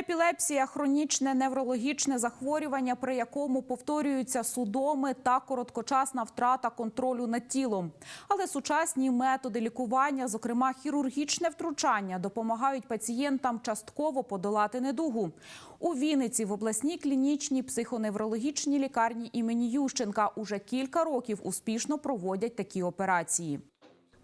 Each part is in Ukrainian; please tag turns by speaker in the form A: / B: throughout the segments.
A: Епілепсія хронічне неврологічне захворювання, при якому повторюються судоми та короткочасна втрата контролю над тілом. Але сучасні методи лікування, зокрема хірургічне втручання, допомагають пацієнтам частково подолати недугу. У Вінниці в обласній клінічній психоневрологічній лікарні імені Ющенка уже кілька років успішно проводять такі операції.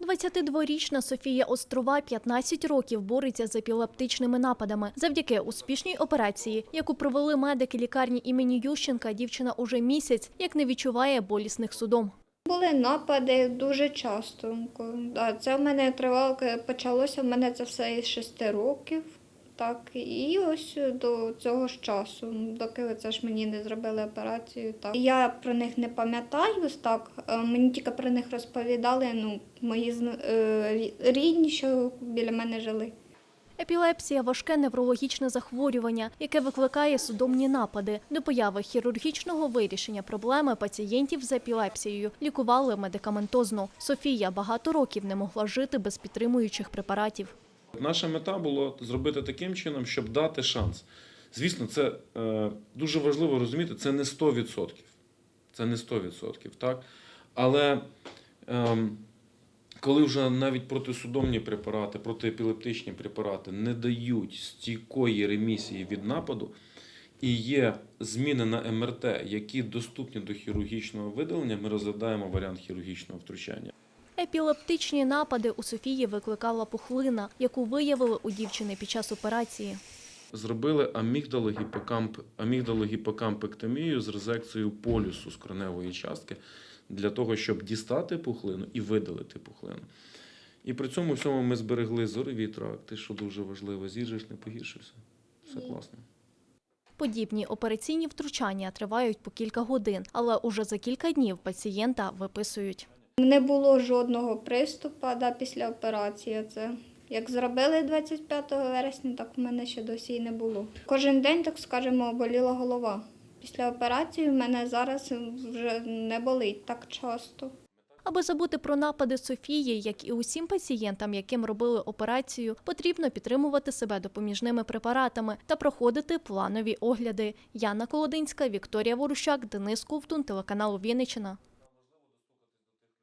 B: 22-річна Софія Острова 15 років бореться з епілептичними нападами. Завдяки успішній операції, яку провели медики лікарні імені Ющенка, дівчина уже місяць як не відчуває болісних судом.
C: Були напади дуже часто. Це в мене тривало, почалося в мене це все із 6 років. Так, і ось до цього ж часу, доки це ж мені не зробили операцію. Так. Я про них не пам'ятаю так. е, Мені тільки про них розповідали ну, мої е, рідні, що біля мене жили.
B: Епілепсія важке неврологічне захворювання, яке викликає судомні напади. До появи хірургічного вирішення проблеми пацієнтів з епілепсією лікували медикаментозно. Софія багато років не могла жити без підтримуючих препаратів.
D: Наша мета була зробити таким чином, щоб дати шанс. Звісно, це е, дуже важливо розуміти, це не 100%. Це не 100%, так? Але ем, коли вже навіть протисудомні препарати, протиепілептичні препарати не дають стійкої ремісії від нападу, і є зміни на МРТ, які доступні до хірургічного видалення, ми розглядаємо варіант хірургічного втручання.
B: Епілептичні напади у Софії викликала пухлина, яку виявили у дівчини під час операції.
D: Зробили амігдалогіпокамп, амігдалогіпокампектомію з резекцією полюсу з кореневої частки для того, щоб дістати пухлину і видалити пухлину. І при цьому всьому ми зберегли зорові тракти, що дуже важливо. Зір ж не погіршився. Все класно.
B: Подібні операційні втручання тривають по кілька годин, але уже за кілька днів пацієнта виписують.
C: Не було жодного приступу да, після операції. Це як зробили 25 вересня, так у мене ще досі й не було. Кожен день, так скажемо, боліла голова. Після операції в мене зараз вже не болить так часто.
B: Аби забути про напади Софії, як і усім пацієнтам, яким робили операцію, потрібно підтримувати себе допоміжними препаратами та проходити планові огляди. Яна Колодинська, Вікторія Ворущак, Денис Ковтун, телеканал Вінниччина.